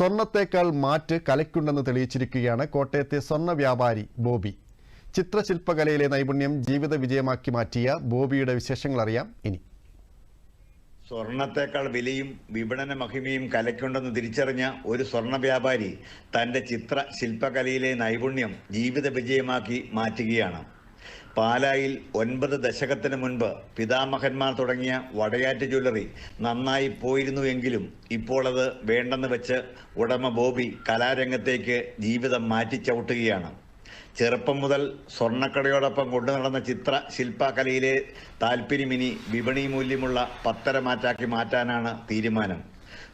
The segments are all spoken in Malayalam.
സ്വർണത്തേക്കാൾ മാറ്റ് കലയ്ക്കുണ്ടെന്ന് തെളിയിച്ചിരിക്കുകയാണ് കോട്ടയത്തെ സ്വർണ വ്യാപാരി ബോബി. ചിത്രശില്പകലയിലെ നൈപുണ്യം ജീവിത വിജയമാക്കി മാറ്റിയ ബോബിയുടെ വിശേഷങ്ങൾ അറിയാം ഇനി. സ്വർണത്തേക്കാൾ വിലയും വിപണന മഹിമയും കലയ്ക്കുണ്ടെന്ന് തിരിച്ചറിഞ്ഞ ഒരു സ്വർണ വ്യാപാരി തന്റെ ചിത്ര ശില്പകലയിലെ നൈപുണ്യം ജീവിത വിജയമാക്കി മാറ്റുകയാണ്. പാലായിൽ ഒൻപത് ദശകത്തിന് മുൻപ് പിതാമഹന്മാർ തുടങ്ങിയ വടയാറ്റ് ജ്വല്ലറി നന്നായി പോയിരുന്നു എങ്കിലും ഇപ്പോൾ അത് വേണ്ടെന്ന് വെച്ച് ഉടമ ബോബി കലാരംഗത്തേക്ക് ജീവിതം മാറ്റിച്ചവിട്ടുകയാണ് ചെറുപ്പം മുതൽ സ്വർണക്കടയോടൊപ്പം കൊണ്ടു നടന്ന ചിത്ര ശില്പകലയിലെ താല്പര്യമിനി വിപണി മൂല്യമുള്ള പത്തരമാറ്റാക്കി മാറ്റാനാണ് തീരുമാനം.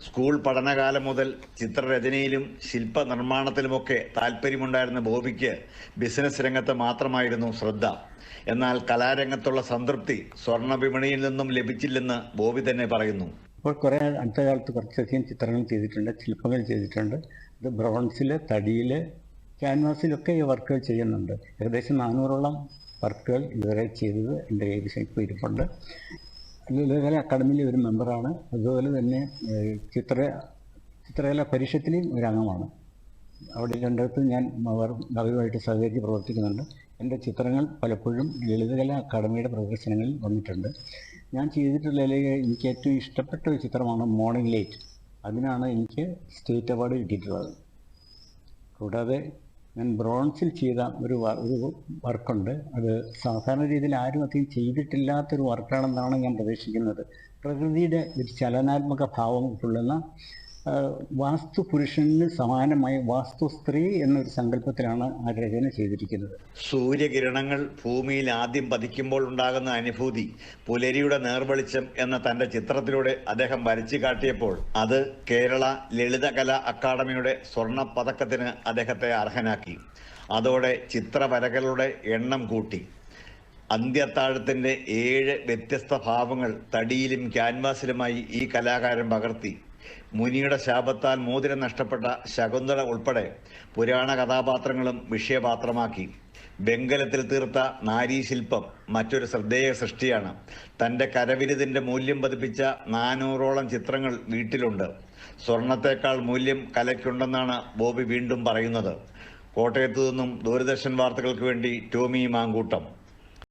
സ്കൂൾ പഠനകാലം മുതൽ ചിത്രരചനയിലും ശില്പ നിർമ്മാണത്തിലുമൊക്കെ താല്പര്യമുണ്ടായിരുന്ന ബോബിക്ക് ബിസിനസ് രംഗത്ത് മാത്രമായിരുന്നു ശ്രദ്ധ. എന്നാൽ കലാരംഗത്തുള്ള സംതൃപ്തി സ്വർണ വിപണിയിൽ നിന്നും ലഭിച്ചില്ലെന്ന് ബോബി തന്നെ പറയുന്നു. ഇപ്പോൾ കുറേ അടുത്ത കാലത്ത് കുറച്ചധികം ചിത്രങ്ങൾ ചെയ്തിട്ടുണ്ട് ശില്പങ്ങൾ ചെയ്തിട്ടുണ്ട്. ഇത് ബ്രോൺസിൽ തടിയിൽ ക്യാൻവാസിലൊക്കെ ഈ വർക്കുകൾ ചെയ്യുന്നുണ്ട്. ഏകദേശം നാനൂറോളം വർക്കുകൾ ഇതുവരെ ചെയ്തത് എന്റെ കയ്യിൽ ഇപ്പോൾ ഇരിപ്പുണ്ട്. ലളിതകല അക്കാദമിയിലെ ഒരു മെമ്പറാണ്. അതുപോലെ തന്നെ ചിത്ര ചിത്രകല പരിഷത്തിലെയും ഒരു അംഗമാണ് അവിടെ രണ്ടിടത്ത് ഞാൻ അവരുമായിട്ട് സഹകരിച്ച് പ്രവർത്തിക്കുന്നുണ്ട്. എന്റെ ചിത്രങ്ങൾ പലപ്പോഴും ലളിതകല അക്കാദമിയുടെ പ്രദർശനങ്ങളിൽ വന്നിട്ടുണ്ട്. ഞാൻ ചെയ്തിട്ടുള്ളതിൽ എനിക്ക് ഏറ്റവും ഇഷ്ടപ്പെട്ട ഒരു ചിത്രമാണ് മോർണിംഗ് ലൈറ്റ്. അതിനാണ് എനിക്ക് സ്റ്റേറ്റ് അവാർഡ് കിട്ടിയിട്ടുള്ളത്. കൂടാതെ ഞാൻ ബ്രോൺസിൽ ചെയ്ത ഒരു ഒരു വർക്കുണ്ട്. അത് സാധാരണ രീതിയിൽ ആരും അധികം ചെയ്തിട്ടില്ലാത്തൊരു വർക്കാണെന്നാണ് ഞാൻ പ്രതീക്ഷിക്കുന്നത്. പ്രകൃതിയുടെ ഒരു ചലനാത്മക ഭാവം കൊള്ളുന്ന വാസ്തു പുരുഷന് സമാനമായി വാസ്തു സ്ത്രീ എന്നൊരു സങ്കല്പത്തിലാണ് ആ രചന ചെയ്തിരിക്കുന്നത്. സൂര്യകിരണങ്ങൾ ഭൂമിയിൽ ആദ്യം പതിക്കുമ്പോൾ ഉണ്ടാകുന്ന അനുഭൂതി പുലരിയുടെ നേർവെളിച്ചം എന്ന തന്റെ ചിത്രത്തിലൂടെ അദ്ദേഹം വരച്ചു കാട്ടിയപ്പോൾ അത് കേരള ലളിതകലാ അക്കാദമിയുടെ സ്വർണ പതക്കത്തിന് അദ്ദേഹത്തെ അർഹനാക്കി. അതോടെ ചിത്രവരകളുടെ എണ്ണം കൂട്ടി. അന്ത്യത്താഴത്തിന്റെ ഏഴ് വ്യത്യസ്ത ഭാവങ്ങൾ തടിയിലും ക്യാൻവാസിലുമായി ഈ കലാകാരൻ പകർത്തി. മുനിയുടെ ശാപത്താൽ മോതിരം നഷ്ടപ്പെട്ട ശകുന്തള ഉൾപ്പെടെ പുരാണ കഥാപാത്രങ്ങളും വിഷയപാത്രമാക്കി. വെങ്കലത്തിൽ തീർത്ത നാരീശില്പം മറ്റൊരു ശ്രദ്ധേയ സൃഷ്ടിയാണ്. തന്റെ കരവിരുതിന്റെ മൂല്യം പതിപ്പിച്ച നാനൂറോളം ചിത്രങ്ങൾ വീട്ടിലുണ്ട്. സ്വർണത്തേക്കാൾ മൂല്യം കലയ്ക്കുണ്ടെന്നാണ് ബോബി വീണ്ടും പറയുന്നത്. കോട്ടയത്തു നിന്നും ദൂരദർശൻ വാർത്തകൾക്ക് വേണ്ടി ടോമി മാങ്കൂട്ടം.